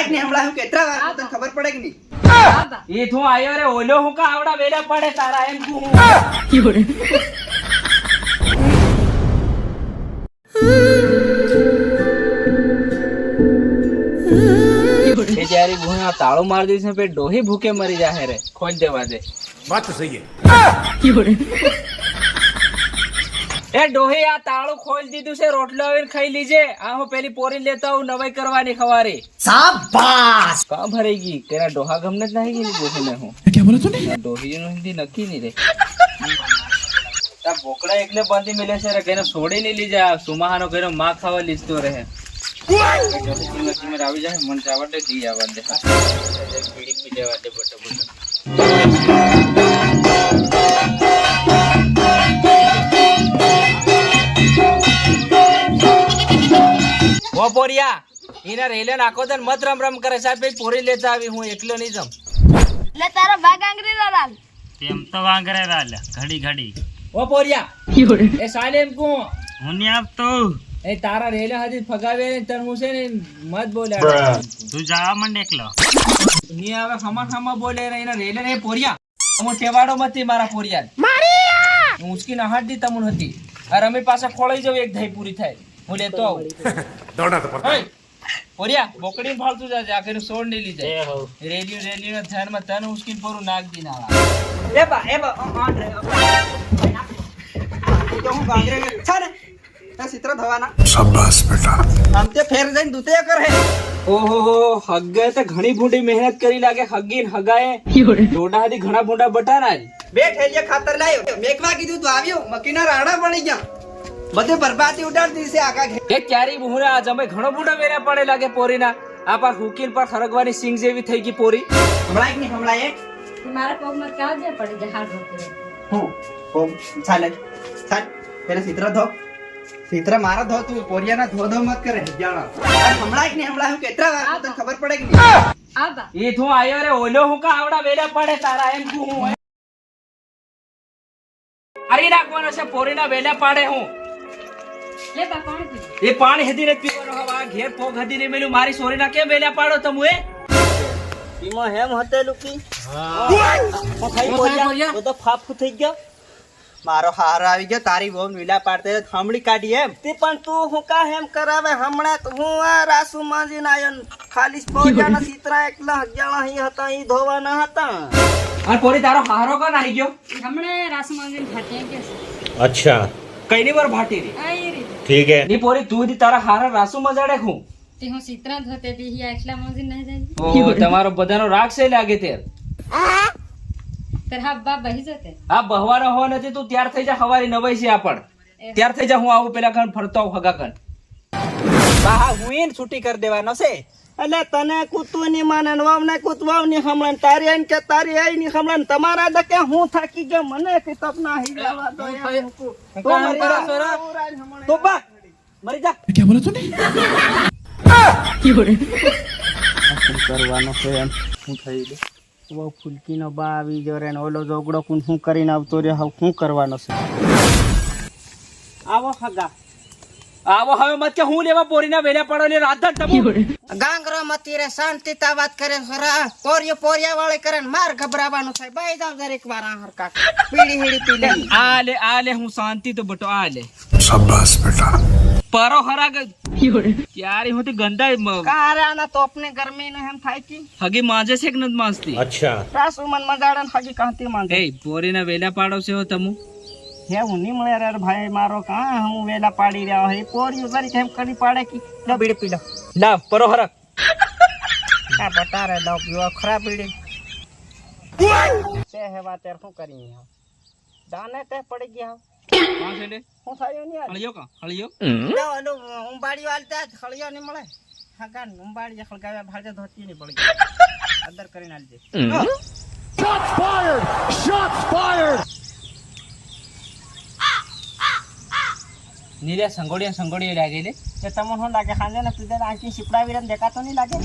આજ ને હમણાં હું કેતરા વાર તને ખબર પડે કે નહીં? એ તું. આયો રે ઓલો હું કા આવડા વેડા પડે તારા એમ તું યોડે એ જ્યારે ભૂણ આ તાળો માર દઈશ ડોહી ભૂકે મરી જાહે રે. ખોજ દેવા દે. વાત સહી એ ડોહી આ તાળું ખોલી દીધું છે રોટલો આવીને ખાઈ લીજે. આ હું પેલી પોરી લેતા આવું નવાઈ કરવાની ખવારી. શાબાશ! કા ભરી ગઈ. તેરા ડોહા ગમને જ નહીં ગઈ ડોહી ને હું. કે બોલે તું ને? ડોહી નું હિન્દી નક્કી નહીં રે. તા બોકડા એકલે બાંધી મિલે છે રે કેને છોડી લીજે. આ સુમાહાનો કેનો માં ખાવા લીધતો રહે. આવી જાય મન ચાવડે દી આવડે. પીડી પી જવા દે બટો. ઓ પોરિયા એના રેલે નાખો તો મત રમ રમ કરે સાહેબ ભાઈ પોરી લેતા આવી હું એકલો નહીં જમ. લે તારો ભાગ આંગરી રાલ લાલ. તેમ તો વાંગરે રાલ ઘડી ઘડી. ઓ પોરિયા એ સાલેમ કહું હું નહીં આપતો. એ તારા રેલે હજી ફગાવે ને તને હું છે ને મત બોલ્યા તું જા માંડ એકલો. ની આવે હમા હમા બોલે ને એના રેલે ને. પોરિયા હું ટેવાડો મતી મારા પોરિયા. હું ઉસકી ના હાથ દી તમુન હતી. અરે અમે પાસે ખોળાઈ જાવ એક દહીં પૂરી થાય. હું લેતો આવું. દોડા તો પડતા ઓરિયા બોકડી ફાલતું જાજે આખરે સોડ નહીં લીધે રેડિયો રેડિયો ના ધ્યાનમાં તને ઉસકીન પરું નાખ દી ના એ બા એ બા ઓન રે તો હું ગાંગરે છે ને. ચિત્ર થવાના શાબાશ બેટા. આમ તે ફેર જઈને દૂતે કરે. ઓહો હગ્ગે તો ઘણી ભૂંડી મહેનત કરી લાગે હગ્ગીન હગાએ. ઘણા ભૂંડા બટાના બે બધે બરબાદી ઉડાડી દીધી છે આખા ઘે એ ક્યારી બુહરા આજ અમે ઘણો ભૂંડા વેરા પડે લાગે પોરીના. આ પર હુકીન પર ખરગવાની સિંગ જેવી થઈ ગઈ પોરી. હમણાં એક નહીં હમણાં એક. મારા પગમાં ક્યાં જે પડી જાય હાથ રોકી હું? હોમ ચાલે ચાલ. પેલા ચિત્ર ધો. ચિત્ર મારા ધો તું પોરિયાના ધો ધો મત કરે. જાણો. હમણાં એક નહીં હમણાં હું કેટલા વાર તને ખબર પડે કે આબા એ તું આયો રે ઓલો હું કા આવડા વેલા પડે તારા? એમ તું હું અરે નાખવાનો છે પોરીના વેલા પાડે હું. લે બા પાણી પી એ પાણી હદી પીવાનો હવા ઘેર પોગ હદી ને મારી સોરી કેમ વેલા પાડો તમુ એ હેમ હતે લુકી? હા. તો ફાફુ થઈ ગયો. મારો હાર આવી ગયો તારી બોમ વિલા પાડતે હમણી કાઢી એમ. તે પણ તું હું કા હેમ કરાવે? હમણા તો હું આ રાસુ માંજી નાયન ખાલી પોજાના સીતરા એકલા હજાણા હી હતા ઈ ધોવાના હતા. અને પોરી તારો હારો કોણ આવી ગયો? હમણે રાસુ માંજી ખાતે કે અચ્છા. કઈની વાર ભાટી રી? ઠીક હે. ની પોરી તું દી તારા હારા રાસુ મજાડે હું? તે હું સિત્રા ધોતે દી હી આટલા મોજી ના જાય. ઓ તમારો બધાનો રાગ છે લાગે તે તારા બા બહી જતે. આ બહવાના હો નથી તું ત્યાર થઈ જા હવારી નવાઈ છે આપણ ત્યાર થઈ જા હું આવું પેલા કણ ફરતો હગા કણ બાહા હું છૂટી કરી દેવાનો છે. એટલે તને કૂતું ની માને ને વાવ ને કૂતવાવની હમણાં તારી આઈ કે તારી આઈ ની હમણાં તમારા દકે હું થાકી ગયો મને કે તપના હી જવા દો તો તું મરી જા, સોરા. તું બા મરી જા. કરવાનો છે એમ? શું થઈ ગયું? બહુ ફૂલકીનો બા આવી ગયો રે ઓલો જોગડો કુન શું કરીને આવતો રે હું શું કરવાનો છે? આવો હગા. આવો હવે મત કે હું લેવા પોરીના વેલા પડો ને રાધન ગાંગરો મતી રે શાંતિ તા વાત કરે સરા પોરિયો પોરિયા વાળે કરે માર ગભરાવાનું થાય. બાઈ જાવ દરેક વાર આહર કાક પીડી હીડી પી લે. આ લે આ હું શાંતિ તો બટો આ લે. શાબાશ બેટા. પારો હરા ક્યારે હું તો ગંદા કારે આના તોપને ગરમી ને એમ થાય કે? હગી માંજે છે કે નથી માજતી? અચ્છા. રાસુ મન મજાડન હગી કાંતી માંગે એ પોરીના વેલા પાડો છે તમુ? હે હું નહીં મળે રે ભાઈ મારો કાં હું વેલા પાડી રહ્યો હે પોરિયું જરી કેમ કરી પાડે કે લો બીડી પી લો. લાવ પરો હરક આ બટારે લો પીવો ખરા બીડી? તે હે વાત શું કરી દાને તે પડી ગયા કોણ છે લે? હું થાયો નહીં? હળિયો કા? હળિયો? લો, ઓલું હું બાડી વાલતા હળિયો નહીં મળે હગા ઉંબાડી ખળગાવ્યા ભાડે ધોતી નહીં પડી. અંદર કરીને આલજે નીલે સંગોડિયા સંગોડિયા લાગે લે તે તમને શું લાગે સાંજે ને પીધે આંખી સિપડાવી રહીને દેખાતો નહીં લાગે?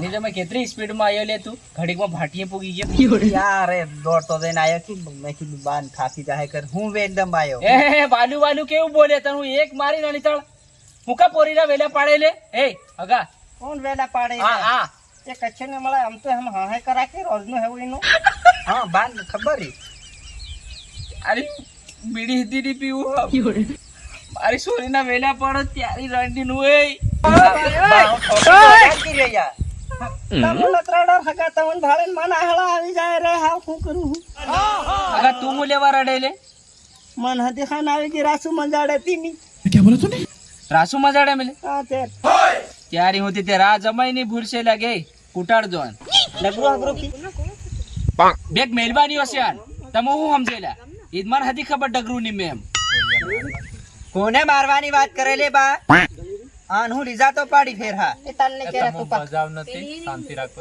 નીલે મેં કેટલી સ્પીડમાં આવ્યો લે તું? ઘડીકમાં ભાટીએ પૂગી ગયો. યાર એ દોડતો જઈને આવ્યો કે? મેં કીધું બાન થાકી જાય કર. હું બે એકદમ આવ્યો એ બાલુ બાલુ કેવું બોલે તને? હું એક મારી નાની તળ હું કા પોરીના વેલા પાડે લે? એ હગા. કોણ વેલા પાડે હા હા એ કચ્છ ને મળે આમ તો એમ હા કરા કે રોજનું હેવું એનું. હા બાન ખબર હી અરે બીડી હતી ની પીવું મારી સોરીના વેલા પડો ત્યારે રંડી નું એ. તમને ત્રણ હગા તમને ભાડે મને હળા આવી જાય રે હાવ શું કરું હું હગા તું હું લેવા રડે લે? મન હતી ખાન આવી ગઈ રાસુ મંજાડે તીની રાસુ મજાડે મેલે? હા તે. ત્યારે હું તે રા જમાઈ ની ભૂલશે લાગે. કુટાડજો બેગ મહેરબાની હશે યાર તમે હું સમજેલા? ઈદમાન હતી ખબર ડગરું ની મેમ. કોને મારવાની વાત કરે લે બા આન હું રીઝા તો પાડી ફેર હા. એ તને કે તું પા નથી. શાંતિ રાખો